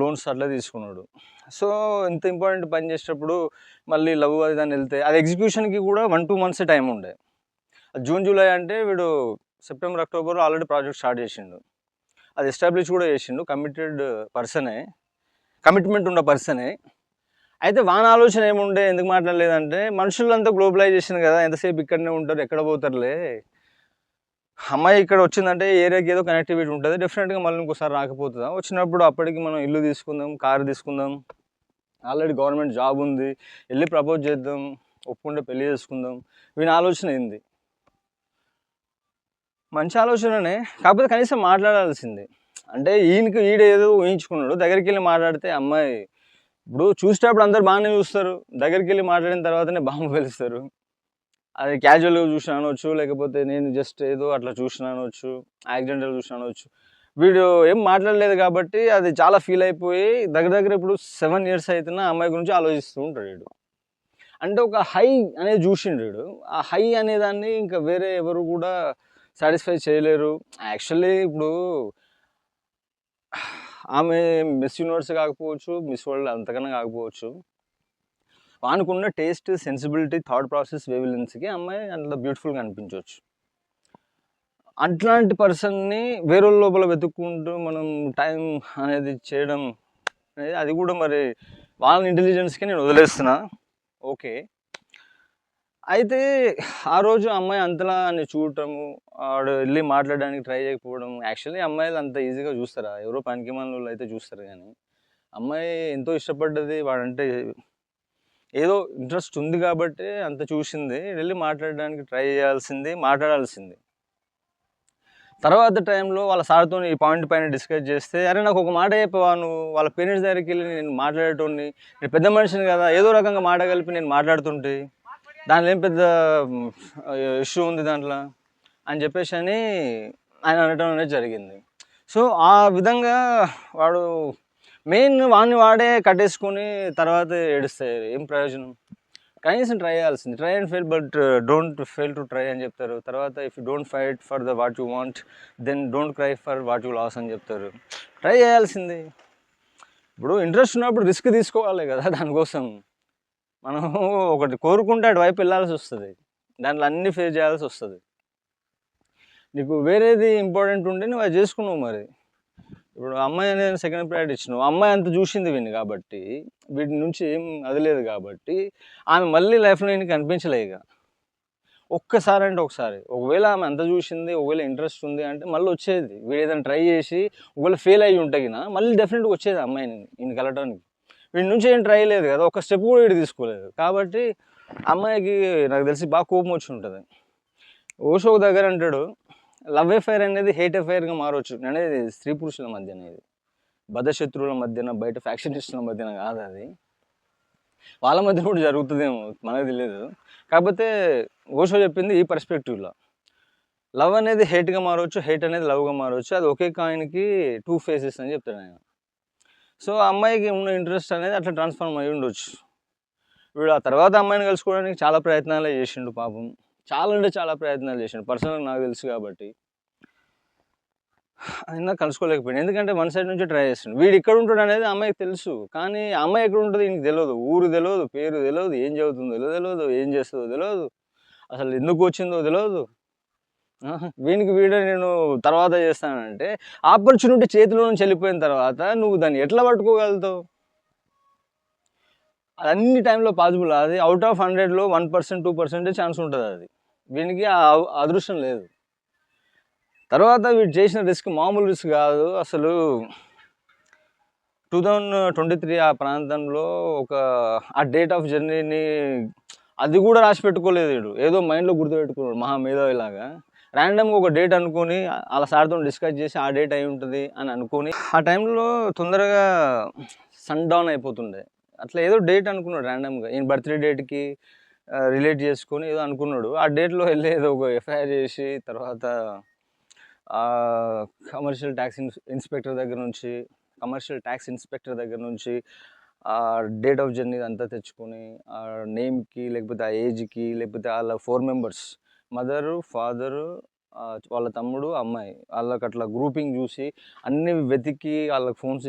Loans అట్లా తీసుకున్నాడు. So ఇంత ఇంపార్టెంట్ పని చేసేటప్పుడు మళ్ళీ లవ్ అది దాన్ని వెళ్తే అది ఎగ్జిక్యూషన్కి కూడా వన్ టూ మంత్స్ టైం ఉండే. జూన్ జూలై అంటే వీడు September October already project start చేసిండు. అది ఎస్టాబ్లిష్ కూడా చేసిండు కమిటెడ్ పర్సనే కమిట్మెంట్ ఉన్న పర్సనే. అయితే వాన ఆలోచన ఏముండే ఎందుకు మాట్లాడలేదంటే మనుషులంతా గ్లోబలైజేషన్ కదా ఎంతసేపు ఇక్కడనే ఉంటారు ఎక్కడ పోతారులే. అమ్మాయి ఇక్కడ వచ్చిందంటే ఏరియాకి ఏదో కనెక్టివిటీ ఉంటుంది. డెఫినెట్గా మళ్ళీ ఇంకోసారి రాకపోతుందా? వచ్చినప్పుడు అప్పటికి మనం ఇల్లు తీసుకుందాం కారు తీసుకుందాం. ఆల్రెడీ గవర్నమెంట్ జాబ్ ఉంది. వెళ్ళి ప్రపోజ్ చేద్దాం. ఒప్పుకుంటే పెళ్ళి చేసుకుందాం. వీని ఆలోచన ఏంది? మంచి ఆలోచననే. కాకపోతే కనీసం మాట్లాడాల్సిందే. అంటే ఈయనకి ఈడ ఏదో ఊహించుకున్నాడు. దగ్గరికి వెళ్ళి మాట్లాడితే అమ్మాయి ఇప్పుడు చూసేటప్పుడు అందరు బాగానే చూస్తారు. దగ్గరికి వెళ్ళి మాట్లాడిన తర్వాతనే బాంబు పేలుస్తారు. అది క్యాజువల్గా చూసిన అనవచ్చు లేకపోతే నేను జస్ట్ ఏదో అట్లా చూసిన అనవచ్చు యాక్సిడెంటల్ చూసిన అనవచ్చు వీడు ఏం మాట్లాడలేదు కాబట్టి అది చాలా ఫీల్ అయిపోయి దగ్గర దగ్గర ఇప్పుడు సెవెన్ ఇయర్స్ అవుతున్న అమ్మాయి గురించి ఆలోచిస్తూ ఉంటాడు వీడు. అంటే ఒక హై అనేది చూసిండు వీడు. ఆ హై అనేదాన్ని ఇంకా వేరే ఎవరు కూడా సాటిస్ఫై చేయలేరు. యాక్చువల్లీ ఇప్పుడు ఆమె మిస్ యూనివర్స్ కాకపోవచ్చు మిస్ వరల్డ్ అంతకన్నా కాకపోవచ్చు. వానుకున్న టేస్ట్ సెన్సిబిలిటీ థాట్ ప్రాసెస్ వేవిలెన్స్కి అమ్మాయి అంత బ్యూటిఫుల్గా అనిపించవచ్చు అట్లాంటి పర్సన్ని వేరే లోపల వెతుక్కుంటూ మనం టైం అనేది చేయడం అనేది అది కూడా మరి వాళ్ళ ఇంటెలిజెన్స్కి నేను వదిలేస్తున్నా. ఓకే. అయితే ఆ రోజు అమ్మాయి అంతలా అని చూడటము ఆడు వెళ్ళి మాట్లాడడానికి ట్రై చేయకపోవడం యాక్చువల్లీ అమ్మాయిలు అంత ఈజీగా చూస్తారా? ఎవరో పనికి వాళ్ళు అయితే చూస్తారు కానీ. అమ్మాయి ఎంతో ఇష్టపడ్డది వాడంటే ఏదో ఇంట్రెస్ట్ ఉంది కాబట్టి అంత చూసింది. వెళ్ళి మాట్లాడడానికి ట్రై చేయాల్సింది మాట్లాడాల్సింది. తర్వాత టైంలో వాళ్ళ సార్తో ఈ పాయింట్ పైన డిస్కస్ చేస్తే అరే నాకు ఒక మాట చెప్పవా నువ్వు? వాళ్ళ పేరెంట్స్ దగ్గరికి వెళ్ళి నేను మాట్లాడేటోడిని నేను పెద్ద మనిషిని కదా ఏదో రకంగా మాట కలిపి నేను మాట్లాడుతుంటే దాంట్లో ఏం పెద్ద ఇష్యూ ఉంది దాంట్లో? అని చెప్పేసి అని ఆయన అనటం అనేది జరిగింది. సో ఆ విధంగా వాడు మెయిన్ వాడిని వాడే కట్టేసుకొని తర్వాత ఏడుస్తాయి ఏం ప్రయోజనం? కనీసం ట్రై చేయాల్సింది. Try and fail but don't fail to try అని చెప్తారు. తర్వాత if you don't fight for the what you want then don't cry for what you lose అని చెప్తారు. ట్రై చేయాల్సింది. ఇప్పుడు ఇంట్రెస్ట్ ఉన్నప్పుడు రిస్క్ తీసుకోవాలి కదా దానికోసం. మనం ఒకటి కోరుకుంటే అటువైపు వెళ్ళాల్సి వస్తుంది. దాంట్లో అన్ని ఫేస్ చేయాల్సి వస్తుంది. నీకు వేరేది ఇంపార్టెంట్ ఉంటే నువ్వు అది చేసుకున్నావు మరి. ఇప్పుడు అమ్మాయి అనేది సెకండ్ ప్రయారిటీ ఇచ్చినావు అమ్మాయి అంత చూసింది వీడిని కాబట్టి వీటి నుంచి ఏం అది లేదు కాబట్టి ఆమె మళ్ళీ లైఫ్లో నేను కనిపించలేక ఒక్కసారి అంటే ఒకసారి. ఒకవేళ ఆమె అంత చూసింది ఒకవేళ ఇంట్రెస్ట్ ఉంది అంటే మళ్ళీ వచ్చేది. వీడు ఏదైనా ట్రై చేసి ఒకవేళ ఫెయిల్ అయ్యి ఉంటే మళ్ళీ డెఫినెట్గా వచ్చేది అమ్మాయిని ఈయన కలటానికి వీడి నుంచి ఏం ట్రై లేదు కదా ఒక స్టెప్ కూడా వీడు తీసుకోలేదు. కాబట్టి అమ్మాయికి నాకు తెలిసి బాగా కోపం వచ్చి ఉంటుంది. ఓషో దగ్గర అంటాడు లవ్ ఎఫైర్ అనేది హేట్ ఎఫైర్గా మారవచ్చు అనేది స్త్రీ పురుషుల మధ్య అనేది బద్ధశత్రువుల మధ్యన బయట ఫ్యాక్షనిస్టుల మధ్యన కాదు అది. వాళ్ళ మధ్య కూడా జరుగుతుందేమో మనకు తెలియదు కాకపోతే ఓషో చెప్పింది ఈ పర్స్పెక్టివ్లో లవ్ అనేది హేట్గా మారవచ్చు హేట్ అనేది లవ్గా మారవచ్చు అది ఒకే కాయిన్కి టూ ఫేసెస్ అని చెప్తాడు ఆయన సో ఆ అమ్మాయికి ఉన్న ఇంట్రెస్ట్ అనేది అట్లా ట్రాన్స్ఫార్మ్ అయి ఉండొచ్చు వీడు ఆ తర్వాత అమ్మాయిని కలుసుకోవడానికి చాలా ప్రయత్నాలే చేసిండు పాపం. చాలా అంటే చాలా ప్రయత్నాలు చేశాను పర్సనల్గా నాకు తెలుసు కాబట్టి. అయినా కలుసుకోలేకపోయాను. ఎందుకంటే మన సైడ్ నుంచి ట్రై చేస్తాను వీడు ఇక్కడ ఉంటాడు అనేది అమ్మాయికి తెలుసు. కానీ అమ్మాయి ఎక్కడ ఉంటుంది ఈయనకి తెలియదు ఊరు తెలియదు పేరు తెలియదు ఏం చదువుతుందో తెలియదు ఏం చేస్తుందో తెలియదు అసలు ఎందుకు వచ్చిందో తెలియదు వీనికి వీడే నేను తర్వాత చేస్తానంటే ఆపర్చునిటీ చేతిలో నుంచి వెళ్ళిపోయిన తర్వాత నువ్వు దాన్ని ఎట్లా పట్టుకోగలుగుతావు? అది అన్ని టైంలో పాసిబుల్ అది అవుట్ ఆఫ్ హండ్రెడ్లో వన్ పర్సెంట్ టూ పర్సెంటే ఛాన్స్ ఉంటుంది అది. వీనికి అదృష్టం లేదు. తర్వాత వీడు చేసిన రిస్క్ మామూలు రిస్క్ కాదు. అసలు టూ థౌజండ్ ట్వంటీ త్రీ ఆ ప్రాంతంలో ఒక ఆ డేట్ ఆఫ్ జర్నీని అది కూడా రాసి పెట్టుకోలేదు వీడు. ఏదో మైండ్లో గుర్తుపెట్టుకున్నాడు మహా మేధావిలాగా ర్యాండమ్గా ఒక డేట్ అనుకొని అలా సార్తో డిస్కస్ చేసి ఆ డేట్ అయి ఉంటుంది అని అనుకొని ఆ టైంలో తొందరగా సన్ డౌన్ అయిపోతుండే. అట్లా ఏదో డేట్ అనుకున్నాడు ర్యాండమ్గా ఈయన బర్త్డే డేట్కి రిలేట్ చేసుకొని ఏదో అనుకున్నాడు. ఆ డేట్లో వెళ్ళి ఏదో ఒక ఎఫ్ఐఆర్ చేసి తర్వాత కమర్షియల్ ట్యాక్స్ ఇన్స్పెక్టర్ దగ్గర నుంచి కమర్షియల్ ట్యాక్స్ ఇన్స్పెక్టర్ దగ్గర నుంచి ఆ డేట్ ఆఫ్ జర్నీ అంతా తెచ్చుకొని ఆ నేమ్కి లేకపోతే ఆ ఏజ్కి లేకపోతే వాళ్ళ ఫోర్ మెంబర్స్ మదరు ఫాదరు వాళ్ళ తమ్ముడు అమ్మాయి వాళ్ళకి అట్లా గ్రూపింగ్ చూసి అన్ని వెతికి వాళ్ళకి ఫోన్స్